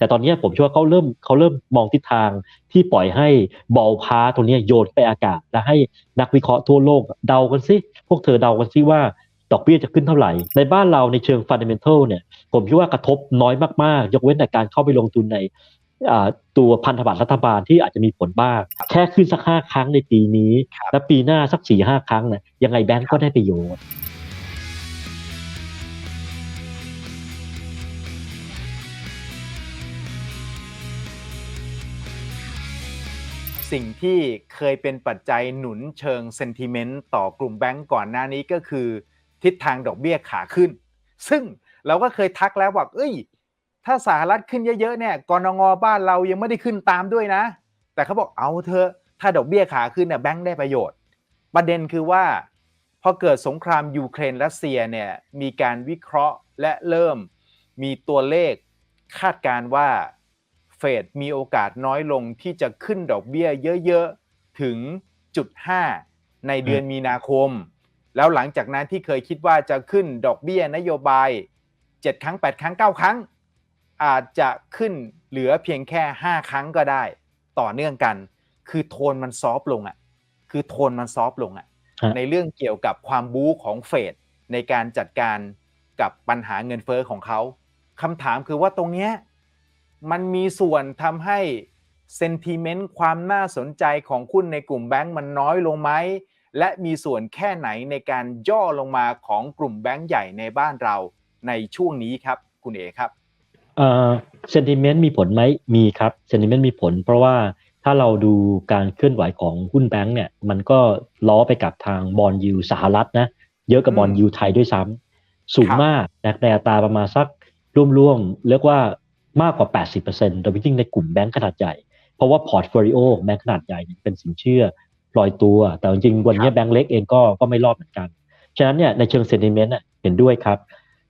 แต่ตอนนี้ผมเชื่อว่าเขาเริ่มเขาเริ่มมองทิศทางที่ปล่อยให้บอลพาตัวนี้โยนไปอากาศ และให้นักวิเคราะห์ทั่วโลกเดากันสิพวกเธอเดากันสิว่าดอกเบี้ยจะขึ้นเท่าไหร่ ในบ้านเราในเชิงฟันเดเมนทัลเนี่ยผมคิดว่ากระทบน้อยมากๆ ยกเว้นแต่การเข้าไปลงทุนในตัวพันธบัตรรัฐบาลที่อาจจะมีผลบ้าง แค่ขึ้นสักห้าครั้งในปีนี้ และปีหน้าสักสี่ห้าครั้งเนี่ยยังไงแบงก์ก็ได้ประโยชน์ สิ่งที่เคยเป็นปัจจัยหนุนเชิงเซนติเมนต์ต่อกลุ่มแบงก์ก่อนหน้านี้ก็คือ ทิศทางดอกเบี้ยขาขึ้น ซึ่งเราก็เคยทักแล้วว่าเอ้ย ถ้าสหรัฐขึ้นเยอะๆเนี่ยกรงงบ้านเรายังไม่ได้ขึ้นตามด้วยนะ แต่เขาบอกเอาเถอะถ้าดอกเบี้ยขาขึ้นเนี่ยแบงก์ได้ประโยชน์ ประเด็นคือว่าพอเกิดสงครามยูเครนรัสเซียเนี่ยมีการวิเคราะห์และเริ่มมีตัวเลขคาดการว่า เฟดมีโอกาสน้อยลงที่จะขึ้นดอกเบี้ยเยอะๆ ถึงจุด5ในเดือนมีนาคม แล้วหลังจากนั้นที่เคยคิดว่าจะขึ้นดอกเบี้ยนโยบาย 7 ครั้ง 8 ครั้ง 9 ครั้ง อาจจะขึ้นเหลือเพียงแค่ 5 ครั้งก็ได้ ต่อเนื่องกัน คือโทนมันซอฟลงอะคือโทนมันซอฟลงอะในเรื่องเกี่ยวกับความบู๊ของเฟดในการจัดการกับปัญหาเงินเฟอ้อของเขาคำถามคือว่าตรงเนี้ย มันมีส่วนทำให้เซนติเมนต์ความน่าสนใจของหุ้นในกลุ่มแบงก์มันน้อยลงไหม และมีส่วนแค่ไหนในการย่อลงมาของกลุ่มแบงก์ใหญ่ในบ้านเราในช่วงนี้ครับ คุณเอครับเซนติเมนต์มีผลไหมมีครับเซนติเมนต์มีผล เพราะว่าถ้าเราดูการเคลื่อนไหวของหุ้นแบงก์เนี่ย มันก็ล้อไปกับทางบอลยูสหรัฐนะ เยอะกับบอลยูไทยด้วยซ้ำสูงมากนะในอัตราประมาณสักร่วมๆเรียกว่า มากกว่า 80%โดยเฉพาะในกลุ่มแบงก์ขนาดใหญ่ เพราะว่าพอร์ตโฟลิโอแบงก์ขนาดใหญ่เป็นสินเชื่อปล่อยตัว แต่จริงๆวันนี้แบงก์เล็กเองก็ก็ไม่รอดเหมือนกัน ฉะนั้นเนี่ยในเชิงเซนติเมนต์เห็นด้วยครับ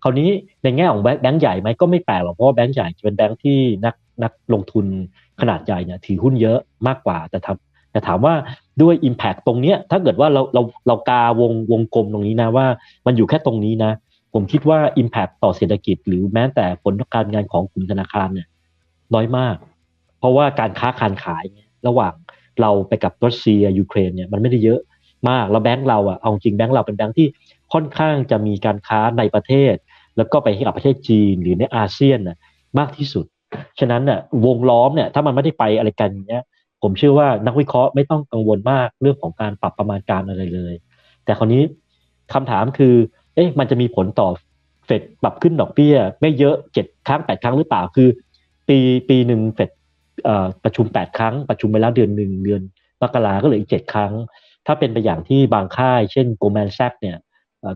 คราวนี้ในแง่ของแบงก์ใหญ่ไหมก็ไม่แปลกหรอกเพราะว่าแบงก์ใหญ่จะเป็นแบงก์ที่นักนักลงทุนขนาดใหญ่เนี่ยถือหุ้นเยอะมากกว่าแต่ทำแต่ถามว่าด้วย Impact ตรงเนี้ยถ้าเกิดว่าเราเราเรากาวงวงกลมตรงนี้นะว่า มันอยู่แค่ตรงนี้นะ ผมคิดว่า Impact ต่อเศรษฐกิจ หรือแม้แต่ผลการงานของกลุ่มธนาคารเนี่ยน้อยมาก เพราะว่าการค้าการขายระหว่างเราไปกับรัสเซียยูเครนเนี่ยมันไม่ได้เยอะมากแล้วแบงก์เราอะเอาจริงแบงก์เราเป็นแบงก์ที่ค่อนข้างจะมีการค้าในประเทศ แล้วก็ไปให้กับประเทศจีนหรือในอาเซียนน่ะมากที่สุด ฉะนั้นน่ะวงล้อมเนี่ยถ้ามันไม่ได้ไปอะไรกันเนี้ยผมเชื่อว่านักวิเคราะห์ไม่ต้องกังวลมากเรื่องของการปรับประมาณการอะไรเลย แต่คราวนี้คำถามคือ อ๊ะมันจะมีผลต่อเฟดปรับขึ้นดอกเบี้ย ไม่เยอะเจ็ดครั้งแปดครั้งหรือเปล่าคือ ปีปีหนึ่งเฟดประชุมแปดครั้ง ประชุมไปแล้วเดือนหนึ่งเดือนมกราก็เหลืออีกเจ็ดครั้ง ถ้าเป็นไปอย่างที่บางค่าย เช่นโกลแมนแซกเนี่ย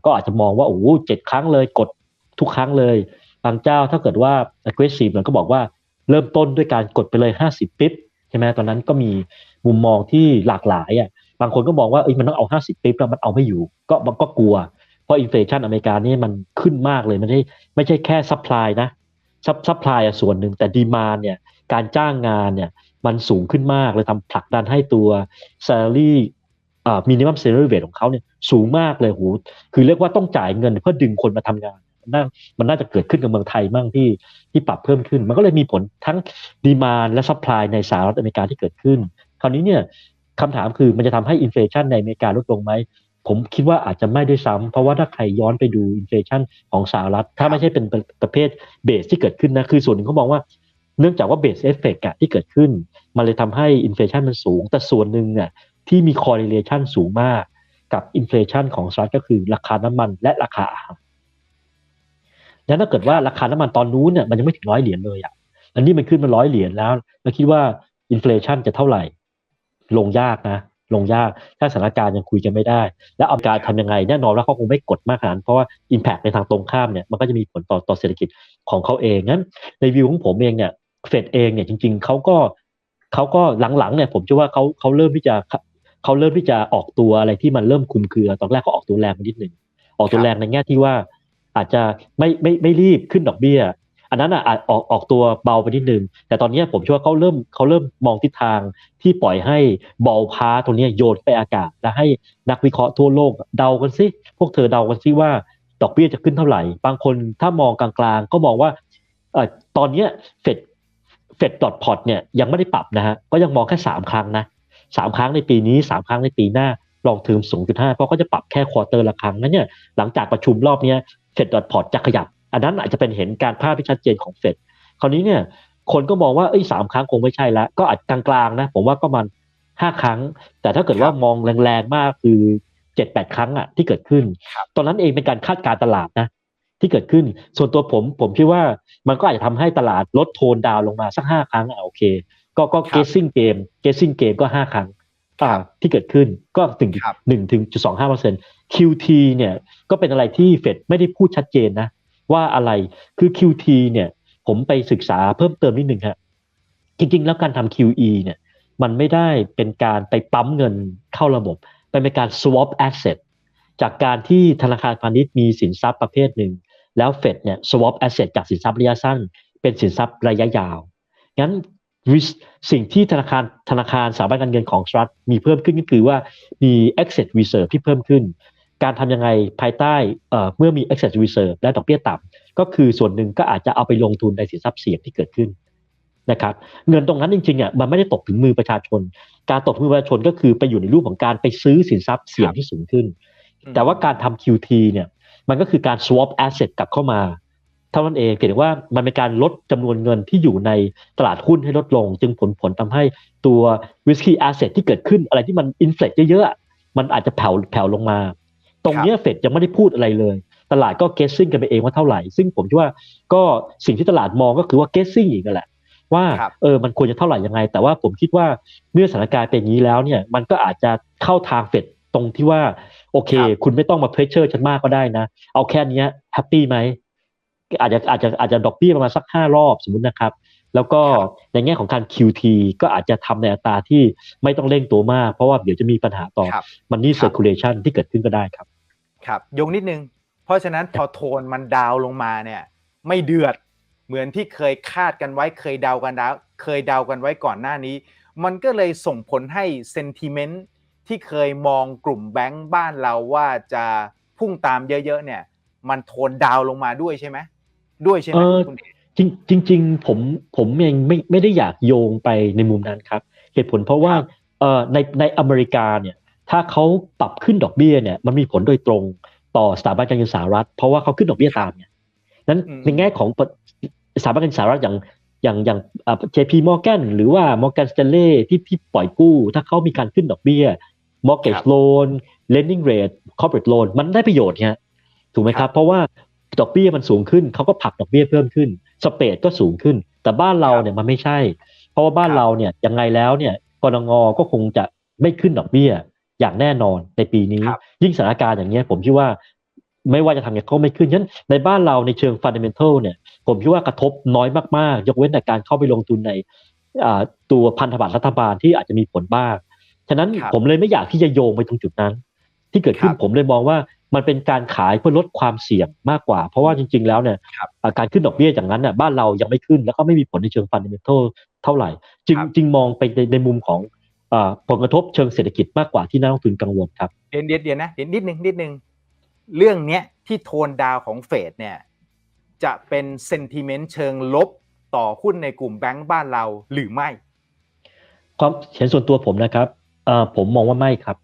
ก็อาจจะมองว่าโอ้เจ็ดครั้งเลยกดทุกครั้งเลยบางเจ้าถ้าเกิดว่า aggressive มันก็บอกว่าเริ่มต้นด้วยการกดไปเลยห้าสิบปิ๊บใช่ไหมตอนนั้นก็มีมุมมองที่หลากหลายอะบางคนก็มองว่าเอ้ยมันต้องเอาห้าสิบปิ๊บแล้วมันเอาไม่อยู่ ก็มันก็กลัว เพราะอินฟลชันอเมริกานี่มันขึ้นมากเลยไม่ใช่ไม่ใช่แค่ซัพพลายนะซับซัพพลายส่วนหนึ่งแต่ดีมาเนี่ยการจ้างงานเนี่ยมันสูงขึ้นมากเลยทำผลักดันให้ตัว salary อ่า minimum salary rate ของเขาเนี่ยสูงมากเลยโหคือเรียกว่าต้องจ่ายเงินเพื่อดึงคนมาทำงานมันน่ามันน่าจะเกิดขึ้นกับเมืองไทยมั่งที่ที่ปรับเพิ่มขึ้น มันก็เลยมีผลทั้งดีมานและซัพพลายในสหรัฐอเมริกาที่เกิดขึ้น คราวนี้เนี่ยคำถามคือมันจะทำให้อินฟลชันในอเมริกาลดลงไหม ผมคิดว่าอาจจะไม่ด้วยซ้ำเพราะว่าถ้าใครย้อนไปดูอินฟลชันของสหรัฐ ถ้าไม่ใช่เป็นประเภทเบสที่เกิดขึ้นนะ คือส่วนหนึ่งเขาบอกว่าเนื่องจากว่าเบสเอฟเฟกต์ที่เกิดขึ้น มันเลยทำให้อินฟลชันมันสูง แต่ส่วนหนึ่งเนี่ยที่มีคอร์เรเลชันสูงมากกับอินฟลชันของสหรัฐก็คือราคาน้ำมันและราคาอาหารแล้วถ้าเกิดว่าราคาน้ำมันตอนนู้นเนี่ยมันยังไม่ถึงร้อยเหรียญเลยอะอันนี้มันขึ้นมาร้อยเหรียญแล้วเราคิดว่าอินฟลชันจะเท่าไหร่ ลงยากนะ ลงยาก ถ้าสถานการณ์ยังคุยกันไม่ได้ แล้วอเมริกาทำยังไงแน่นอนว่าเขาคงไม่กดมากขนาดนั้นเพราะว่า Impact ในทางตรงข้ามเนี่ยมันก็จะมีผลต่อต่อเศรษฐกิจของเขาเองงั้น ในวิวของผมเองเนี่ยเฟดเองเนี่ยจริง ๆเขาก็เขาก็หลังๆเนี่ยผมเชื่อว่าเขาเขาเริ่มที่จะเขาเริ่มที่จะออกตัวอะไรที่มันเริ่มคุมเครือตอนแรกเขาออกตัวแรงนิดหนึ่งออกตัวแรงในแง่ที่ว่าอาจจะไม่ไม่ไม่รีบขึ้นดอกเบี้ย อันนั้นอะออกออกตัวเบาไปนิดนึง แต่ตอนนี้ผมเชื่อว่าเขาเริ่มเขาเริ่มมองทิศทางที่ปล่อยให้บอลพาตรงนี้โยนไปอากาศ และให้นักวิเคราะห์ทั่วโลกเดากันสิพวกเธอเดากันสิว่าดอกเบี้ยจะขึ้นเท่าไหร่ บางคนถ้ามองกลางๆ ก็มองว่าเออตอนนี้เฟดเฟดดอทพอตเนี่ยยังไม่ได้ปรับนะฮะก็ยังมองแค่สามครั้งนะสามครั้งในปีนี้สามครั้งในปีหน้าลองถืมสูงจุดห้าเพราะก็จะปรับแค่ควอเตอร์ละครั้งนั้นเนี่ยหลังจากประชุมรอบนี้เฟดดอทพอตจะขยับ อันนั้นอาจจะเป็นเห็นการภาพที่ชัดเจนของเฟดคราวนี้เนี่ยคนก็มองว่าเอ้ยสามครั้งคงไม่ใช่แล้ว ก็อาจกลางๆนะ ผมว่าก็มันห้าครั้ง แต่ถ้าเกิดว่ามองแรงๆมากคือเจ็ดแปดครั้งอะที่เกิดขึ้น ตอนนั้นเองเป็นการคาดการตลาดนะที่เกิดขึ้น ส่วนตัวผมผมคิดว่ามันก็อาจจะทำให้ตลาดลดโทนดาวลงมาสักห้าครั้งอะโอเค ก็ก็ guessing game guessing game ก็ห้าครั้งอ่าที่เกิดขึ้นก็ถึงหนึ่งถึงจุดสองห้าเปอร์เซ็นต์ QT เนี่ยก็เป็นอะไรที่เฟดไม่ได้พูดชัดเจนนะ ว่าอะไรคือ QT เนี่ย ผมไปศึกษาเพิ่มเติมนิดหนึ่งครับจริง ๆ แล้วการทำ QE เนี่ย มันไม่ได้เป็นการไปปั๊มเงินเข้าระบบเป็นการ swap asset จากการที่ธนาคารพาณิชย์มีสินทรัพย์ประเภทหนึ่ง แล้วเฟดเนี่ย swap asset จากสินทรัพย์ระยะสั้น เป็นสินทรัพย์ระยะยาว งั้นสิ่งที่ธนาคารธนาคารสถาบันการเงินของรัฐมีเพิ่มขึ้นก็คือว่ามี asset reserve ที่เพิ่มขึ้น การทำยังไงภายใต้เมื่อมี asset reserve และดอกเบี้ยต่ำก็คือส่วนหนึ่งก็อาจจะเอาไปลงทุนในสินทรัพย์เสี่ยงที่เกิดขึ้นนะครับเงินตรงนั้นจริงๆอะมันไม่ได้ตกถึงมือประชาชน การตกถึงมือประชาชนก็คือไปอยู่ในรูปของการไปซื้อสินทรัพย์เสี่ยงที่สูงขึ้น แต่ว่าการทำ QT เนี่ยมันก็คือการ swap asset กลับเข้ามา เท่านั้นเองเพียงว่ามันเป็นการลดจำนวนเงินที่อยู่ในตลาดหุ้นให้ลดลง จึงผลผลทำให้ตัว risky asset ที่เกิดขึ้นอะไรที่มัน inflate เยอะๆมันอาจจะแผ่วแผ่วลงมา ตรงนี้เฟดยังไม่ได้พูดอะไรเลย ตลาดก็ guessing กันไปเองว่าเท่าไหร่ ซึ่งผมคิดว่าก็สิ่งที่ตลาดมองก็คือว่า guessing อีกแหละ ว่าเออมันควรจะเท่าไหร่ยังไง แต่ว่าผมคิดว่าเมื่อสถานการณ์เป็นอย่างนี้แล้วเนี่ยมันก็อาจจะเข้าทางเฟดตรงที่ว่าโอเค คุณไม่ต้องมาเพรสเชอร์ฉันมากก็ได้นะ เอาแค่นี้แฮปปี้ไหมอาจจะอาจจะอาจจะดอกเบี้ยประมาณสักห้ารอบสมมตินะครับ แล้วก็ในแง่ของการ QT ก็อาจจะทำในอัตราที่ไม่ต้องเร่งตัวมาก เพราะว่าเดี๋ยวจะมีปัญหาต่อมันนี่ circulation ที่เกิดขึ้นก็ได้ครับ ครับยงนิดนึง เพราะฉะนั้นพอโทนมันดาวลงมาเนี่ย ไม่เดือดเหมือนที่เคยคาดกันไว้เคยเดากันแล้วเคยเดากันไว้ก่อนหน้านี้ มันก็เลยส่งผลให้เซนติเมนต์ที่เคยมองกลุ่มแบงก์บ้านเราว่าจะพุ่งตามเยอะๆเนี่ย มันโทนดาวลงมาด้วยใช่ไหมด้วยใช่ไหมคุณจริงจริงผมผมเองไม่ไม่ได้อยากโยงไปในมุมนั้นครับ เหตุผลเพราะว่าเอ่อในในอเมริกาเนี่ย ถ้าเขาปรับขึ้นดอกเบี้ยเนี่ยมันมีผลโดยตรงต่อสถาบันการเงินสหรัฐ เพราะว่าเขาขึ้นดอกเบี้ยตามเนี่ยนั้นในแง่ของสถาบันการเงินสหรัฐอย่างอย่างอย่างเจพีมอร์แกนหรือว่ามอร์แกนสเตเล่ที่ที่ปล่อยกู้ ถ้าเขามีการขึ้นดอกเบี้ยมอร์เกจโลนเลนดิ้งเรทคอร์เปอเรทโลนมันได้ประโยชน์เนี่ยถูกไหมครับ เพราะว่าดอกเบี้ยมันสูงขึ้นเขาก็ผลักดอกเบี้ยเพิ่มขึ้น สเปดก็สูงขึ้น แต่บ้านเราเนี่ยมันไม่ใช่ เพราะว่าบ้านเราเนี่ยยังไงแล้วเนี่ยกรงงก็คงจะไม่ขึ้นดอกเบี้ย อย่างแน่นอนในปีนี้ ยิ่งสถานการณ์อย่างนี้ผมคิดว่าไม่ว่าจะทำยังไงก็ไม่ขึ้นฉะนั้นในบ้านเราในเชิงฟันเดเมนทัลเนี่ย ผมคิดว่ากระทบน้อยมากๆ ยกเว้นแต่การเข้าไปลงทุนในตัวพันธบัตรรัฐบาลที่อาจจะมีผลบ้าง ฉะนั้นผมเลยไม่อยากที่จะโยงไปตรงจุดนั้น ที่เกิดขึ้นผมเลยมองว่ามันเป็นการขายเพื่อลดความเสี่ยงมากกว่า เพราะว่าจริง ๆ แล้วเนี่ยการขึ้นดอกเบี้ยอย่างนั้นเนี่ยบ้านเรายังไม่ขึ้นแล้วก็ไม่มีผลในเชิงฟันเดเมนทัลเท่าไหร่ จึงจึงมองไปในในมุมของ ผลกระทบเชิงเศรษฐกิจมากกว่าที่นักลงทุนกังวลครับเดี๋ยวเดี๋ยวนะเดี๋ยวนิดนึงนิดนึงเรื่องเนี้ยที่โทนดาวของเฟดเนี่ยจะเป็นเซนติเมนต์เชิงลบต่อหุ้นในกลุ่มแบงก์บ้านเราหรือไม่ความเห็นส่วนตัวผมนะครับผมมองว่าไม่ครับ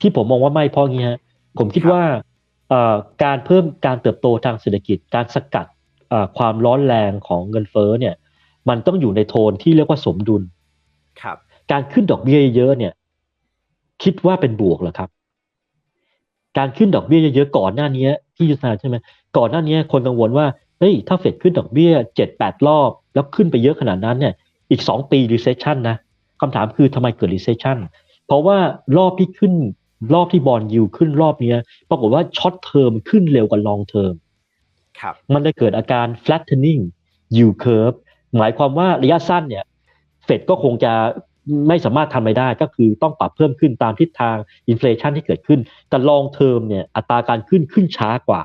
ที่ผมมองว่าไม่เพราะงี้ฮะผมคิดว่าการเพิ่มการเติบโตทางเศรษฐกิจ การสกัดความร้อนแรงของเงินเฟ้อเนี่ย มันต้องอยู่ในโทนที่เรียกว่าสมดุลครับ การขึ้นดอกเบี้ยเยอะเนี่ย คิดว่าเป็นบวกเหรอครับ การขึ้นดอกเบี้ยเยอะๆก่อนหน้านี้ที่ยุทธนาใช่ไหมก่อนหน้านี้คนกังวลว่าเฮ้ยถ้าเฟดขึ้นดอกเบี้ยเจ็ดแปดรอบ แล้วขึ้นไปเยอะขนาดนั้นเนี่ย อีกสองปี recession นะคำถามคือทำไมเกิด recession เพราะว่ารอบที่ขึ้นรอบที่บอลยูขึ้นรอบนี้ปรากฏว่าช็อตเทอมขึ้นเร็วกว่าลองเทอมครับ มันจะเกิดอาการ flattening yield curve หมายความว่าระยะสั้นเนี่ย เฟดก็คงจะ ไม่สามารถทำไปได้ก็คือต้องปรับเพิ่มขึ้นตามทิศทางอินฟลชันที่เกิดขึ้น แต่ลองเทอมเนี่ยอัตราการขึ้นขึ้นช้ากว่า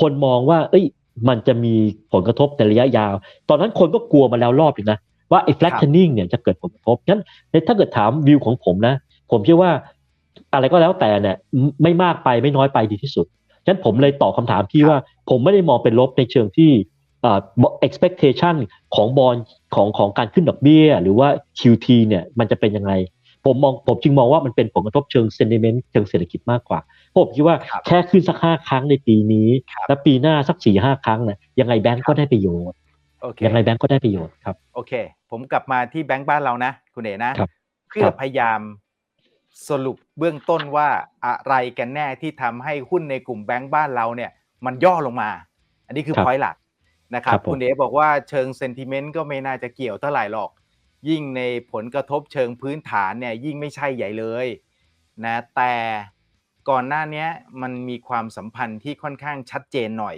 คนมองว่า เอ้ย มันจะมีผลกระทบในระยะยาว ตอนนั้นคนก็กลัวมาแล้วรอบอีกนะว่าไอ้ flattening เนี่ยจะเกิดผลกระทบงั้นถ้าเกิดถามวิวของผมนะ ผมเชื่อว่าอะไรก็แล้วแต่เนี่ยไม่มากไปไม่น้อยไปดีที่สุดฉะนั้นผมเลยตอบคาถามที่ว่าผมไม่ได้มองเป็นลบในเชิงที่เอ่อ expectation ของบอลของของการขึ้นดอกเบี้ย หรือว่า QT เนี่ยมันจะเป็นยังไง ผมมองผมจึงมองว่ามันเป็นผลกระทบเชิง sentiment เชิงเศรษฐกิจมากกว่าเพราะผมคิดว่าครับแค่ขึ้นสักห้าครั้งในปีนี้ครับแล้วปีหน้าสักสี่ห้าครั้งเนี่ยยังไงแบงก์ก็ได้ประโยชน์โอเคยังไงแบงก์ก็ได้ประโยชน์ครับโอเค ผมกลับมาที่แบงก์บ้านเรานะ คุณเอ๋นะครับเพื่อครับพยายามสรุปเบื้องต้นว่าอะไรกันแน่ที่ทำให้หุ้นในกลุ่มแบงก์บ้านเราเนี่ย มันย่อลงมา อันนี้คือครับพอยต์หลัก นะครับครับผมคุณเอ๋บอกว่าเชิงเซนติเมนต์ก็ไม่น่าจะเกี่ยวเท่าไหร่หรอก ยิ่งในผลกระทบเชิงพื้นฐานเนี่ยยิ่งไม่ใช่ใหญ่เลยนะแต่ก่อนหน้าเนี้ยมันมีความสัมพันธ์ที่ค่อนข้างชัดเจนหน่อย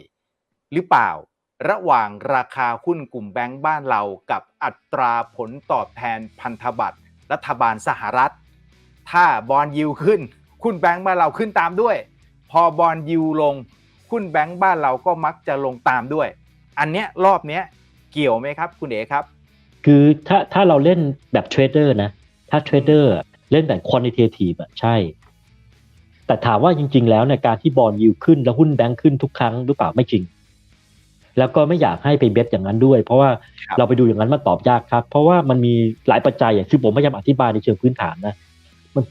หรือเปล่า ระหว่างราคาหุ้นกลุ่มแบงก์บ้านเรากับอัตราผลตอบแทนพันธบัตรรัฐบาลสหรัฐ ถ้าบอลยิวขึ้นหุ้นแบงก์บ้านเราขึ้นตามด้วย พอบอลยิวลงหุ้นแบงก์บ้านเราก็มักจะลงตามด้วย อันเนี้ยรอบเนี้ยเกี่ยวไหมครับ คุณเอ๋ครับ คือถ้าถ้าเราเล่นแบบเทรดเดอร์นะ ถ้าเทรดเดอร์เล่นแบบ quantitative อะใช่ แต่ถามว่าจริง ๆ แล้วเนี่ยการที่บอลยิวขึ้นแล้วหุ้นแบงค์ขึ้นทุกครั้งหรือเปล่าไม่จริง แล้วก็ไม่อยากให้ไปเบสอย่างนั้นด้วย เพราะว่าครับเราไปดูอย่างนั้นมันตอบยากครับ เพราะว่ามันมีหลายปัจจัยอะคือผมพยายามอธิบายในเชิงพื้นฐานนะมัน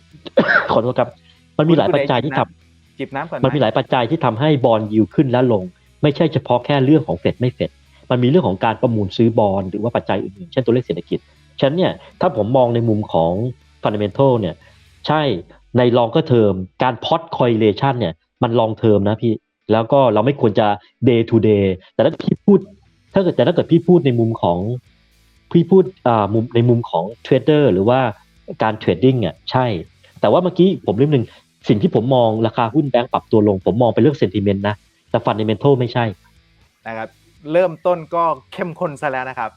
ขอโทษครับ มันมีหลายปัจจัยที่ทำจิบน้ำก่อนมันมีหลายปัจจัยที่ทำให้บอลยิวขึ้นและลง ไม่ใช่เฉพาะแค่เรื่องของเฟดไม่เฟดมันมีเรื่องของการประมูลซื้อบอลหรือว่าปัจจัยอื่นๆเช่นตัวเลขเศรษฐกิจฉะนั้นเนี่ยถ้าผมมองในมุมของ fundamental เนี่ยใช่ใน longer term การ pot correlation เนี่ยมัน long term นะพี่แล้วก็เราไม่ควรจะ day to day แต่ถ้าพี่พูด ถ้าเกิดแต่ถ้าเกิดพี่พูดในมุมของพี่พูดอ่ามุมในมุมของเทรดเดอร์หรือว่าการเทรดดิ้งอะใช่ แต่ว่าเมื่อกี้ผมเรื่องหนึ่งสิ่งที่ผมมองราคาหุ้นแบงก์ปรับตัวลง ผมมองเป็นเรื่องเซนติเมนต์นะ แต่ฟันเดเมนทัลไม่ใช่นะครับ เริ่มต้นก็เข้มข้นซะแล้วนะครับ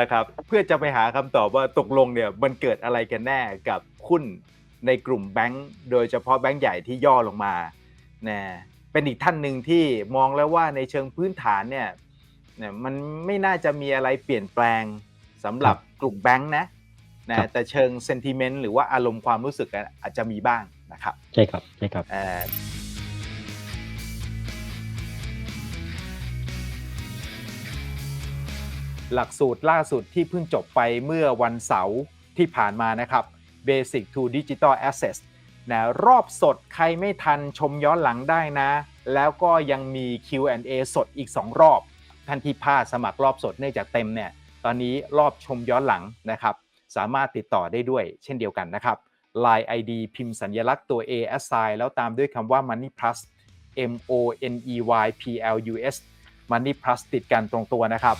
นะครับ เพื่อจะไปหาคำตอบว่าตกลงเนี่ยมันเกิดอะไรกันแน่กับหุ้นในกลุ่มแบงก์โดยเฉพาะแบงก์ใหญ่ที่ย่อลงมานะเป็นอีกท่านหนึ่งที่มองแล้วว่าในเชิงพื้นฐานเนี่ยเนี่ยมันไม่น่าจะมีอะไรเปลี่ยนแปลงสำหรับกลุ่มแบงก์นะนะแต่เชิงเซนติเมนต์หรือว่าอารมณ์ความรู้สึกอะอาจจะมีบ้างนะครับ ใช่ครับใช่ครับ หลักสูตรล่าสุดที่เพิ่งจบไปเมื่อวันเสาร์ที่ผ่านมานะครับ Basic to Digital Assets นะรอบสดใครไม่ทันชมย้อนหลังได้นะ แล้วก็ยังมี Q&A สดอีก 2 รอบ ท่านที่พลาดสมัครรอบสดเนื่องจากเต็มเนี่ยตอนนี้รอบชมย้อนหลังนะครับ สามารถติดต่อได้ด้วยเช่นเดียวกันนะครับ Line ID พิมพ์สัญลักษณ์ตัว A assign แล้วตามด้วยคำว่า Money Plus M O N E Y P L U S Money Plus ติดกันตรงตัวนะครับ